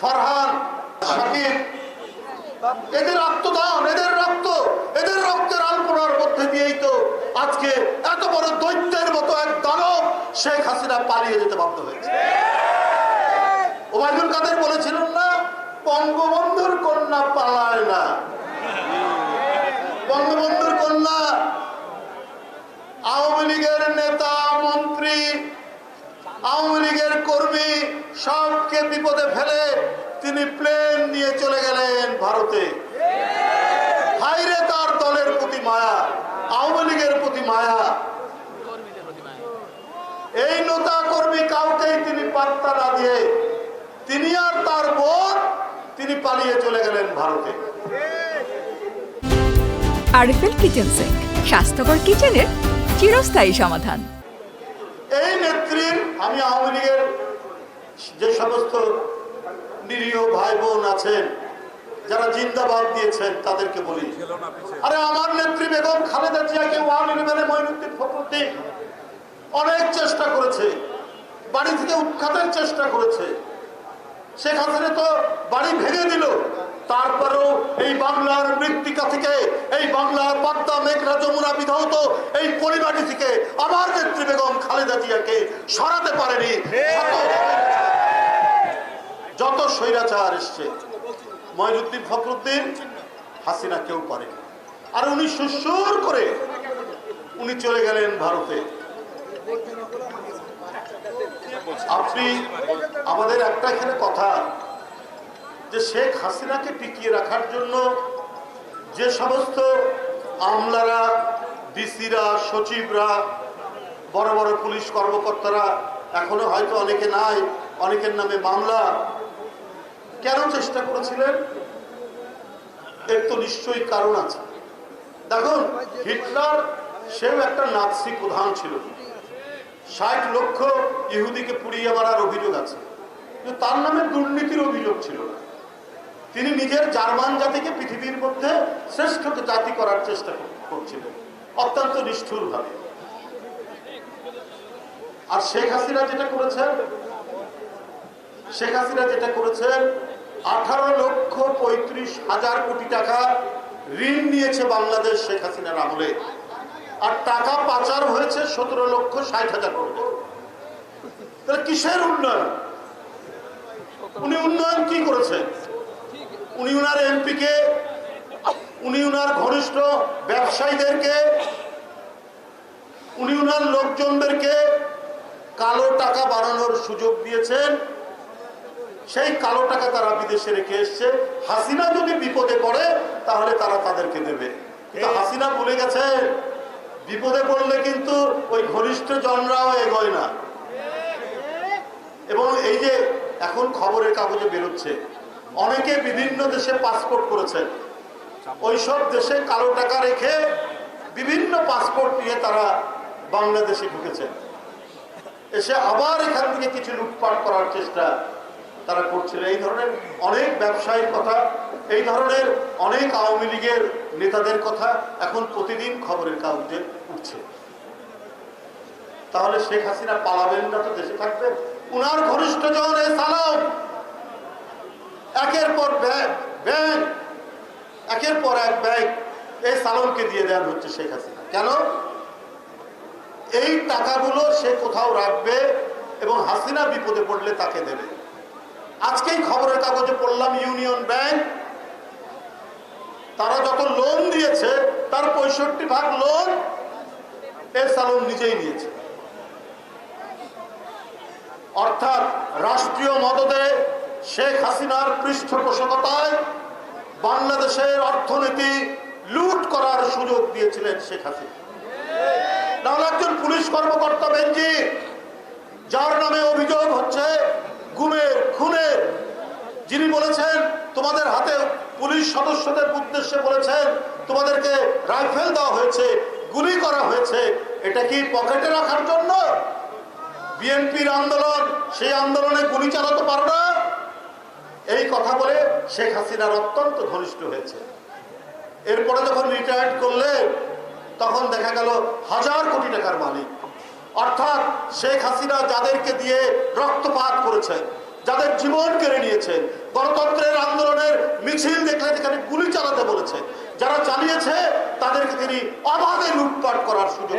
ফরহান শাকিব এদের আত্মদান, এদের রক্ত, এদের রক্তের আলপনার মধ্যে দিয়েই তো আজকে এত বড় দৈত্যের মতো এক দানব শেখ হাসিনা পালিয়ে যেতে বাধ্য হয়েছে। ওবায়দুল কাদের বলেছিলেন না, বঙ্গবন্ধুর কন্যা পালায় না বঙ্গবন্ধুর কন্যা আওয়ামী লীগের নেতা মন্ত্রী আওয়ামী লীগের কর্মী সবকে বিপদে ফেলে তিনি প্লেন নিয়ে চলে গেলেন ভারতে। হাইরে তার দলের প্রতি মায়া আওয়ামী লীগের প্রতি মায়া। এই নেতা কর্মী কাউকেই তিনি পাত্তা না দিয়ে তিনি আর তার বোন তিনি পালিয়ে চলে গেলেন ভারতে। আরএফএল কিচেন সেট স্বাস্থ্যকর কিচেনের চিরস্থায়ী সমাধান। এই নেত্রীর আমি আওয়ামী লীগের যে সমস্ত নিরীহ ভাই বোন আছেন, যারা জিন্দাবাদ দিয়েছেন, তাদেরকে বলি। আরে, আমার নেত্রী বেগম খালেদা জিয়াকে ওয়ান ইলেভেনে মঈনুদ্দিন ফখরুদ্দিন অনেক চেষ্টা করেছে। বাড়ি থেকে উৎখাতের চেষ্টা করেছে। শেখ হাসিনা তো বাড়ি ভেঙে দিল। তারপরেও এই বাংলার মৃত্তিকা থেকে, এই বাংলার পদ্মা মেঘনা যমুনা বিধৌত এই পরিবারটি থেকে আমার নেত্রী বেগম খালেদা জিয়াকে সরাতে পারেনি। যত স্বৈরাচার এসছে ময়নুদ্দিন ফখরুদ্দিন, হাসিনা কেউ পারে আর উনি সুসুর করে উনি চলে গেলেন ভারতে। আপনি, আমাদের একটা এখানে কথা, যে শেখ হাসিনাকে টিকিয়ে রাখার জন্য যে সমস্ত আমলারা, ডিসিরা, সচিবরা, বড় বড় পুলিশ কর্মকর্তারা, এখনও হয়তো অনেকে নাই, অনেকের নামে মামলা কেন চেষ্টা করেছিলেন? এর তো নিশ্চয়ই কারণ আছে। দেখুন, হিটলার সেও একটা নাৎসি প্রধান ছিল। ষাট লক্ষ ইহুদিকে পুড়িয়ে মারার অভিযোগ আছে। তার নামে দুর্নীতির অভিযোগ ছিল তিনি নিজের জার্মান জাতিকে পৃথিবীর মধ্যে শ্রেষ্ঠ জাতি করার চেষ্টা করছিলেন, অত্যন্ত নিষ্ঠুর ভাবে আর শেখ হাসিনা যেটা করেছেন, শেখ হাসিনা যেটা করেছেন আঠারো লক্ষ পঁয়ত্রিশ হাজার কোটি টাকা ঋণ নিয়েছে বাংলাদেশ শেখ হাসিনার আমলে। আর টাকা পাচার হয়েছে সতেরো লক্ষ ষাট হাজার কোটি। তাহলে কিসের উন্নয়ন? উনি উন্নয়ন কি করেছেন উনি উনার এমপিকে, উনি উনার ঘনিষ্ঠ ব্যবসায়ীদেরকে, উনি উনার লোকজনদেরকে কালো টাকা বাড়ানোর সুযোগ দিয়েছেন। সেই কালো টাকা তারা বিদেশে রেখে এসছে। হাসিনা যদি বিপদে পড়ে তাহলে তারা তাদেরকে দেবে। হাসিনা বলে গেছে বিপদে পড়লে কিন্তু ওই ঘনিষ্ঠ জনরাও এগোয় না। এবং এই যে এখন খবরের কাগজে বেরোচ্ছে অনেকে বিভিন্ন দেশে পাসপোর্ট করেছেন ওইসব দেশে কালো টাকা রেখে বিভিন্ন পাসপোর্ট নিয়ে তারা বাংলাদেশে ঢুকেছেন এসে আবার এখান থেকে কিছু লুটপাট করার চেষ্টা তারা করছিল। এই ধরনের অনেক ব্যবসায়ীর কথা, এই ধরনের অনেক আওয়ামী লীগের নেতাদের কথা এখন প্রতিদিন খবরের কাগজে উঠছে। তাহলে শেখ হাসিনা পালাবেন না তো দেশে থাকবেন? উনার ঘনিষ্ঠ জন সালাম। একের পর ব্যাংক একের পর এক ব্যাংক এই সালামকে দিয়ে দেওয়া হচ্ছে শেখ হাসিনা। কেন? এই টাকাগুলো সে কোথাও রাখবে এবং হাসিনা বিপদে পড়লে তাকে দেবে। আজকেই খবরের কাগজে পড়লাম ইউনিয়ন ব্যাংক। তারা যত লোন দিয়েছে, তার পঁয়ষট্টি ভাগ লোন এর সালন নিজেই নিয়েছে। অর্থাৎ রাষ্ট্রীয় মদদে শেখ হাসিনার পৃষ্ঠপোষকতায় বাংলাদেশের অর্থনীতি লুট করার সুযোগ দিয়েছিলেন শেখ হাসিনা। নাহলে একজন পুলিশ কর্মকর্তা বেঞ্জি যার নামে অভিযোগ হচ্ছে গুমের খুনের। যিনি বলেছেন, তোমাদের হাতে পুলিশ সদস্যদের উদ্দেশ্যে বলেছেন, তোমাদেরকে রাইফেল দেওয়া হয়েছে, গুলি করা হয়েছে, এটা কি পকেটে রাখার জন্য? বিএনপির আন্দোলন, সেই আন্দোলনে গুলি চালাতে পারো না? এই কথা বলে শেখ হাসিনার অত্যন্ত ঘনিষ্ঠ হয়েছে। এরপরে যখন রিটায়ার্ড করলেন, তখন দেখা গেল হাজার কোটি টাকার মালিক। অর্থাৎ শেখ হাসিনা যাদেরকে দিয়ে রক্তপাত করেছেন যাদের জীবন কেড়ে নিয়েছেন গণতন্ত্রের আন্দোলনের মিছিল দেখলে এখানে গুলি চালাতে বলেছে যারা চালিয়েছে তাদেরকে তিনি অবাধে লুটপাট করার সুযোগ।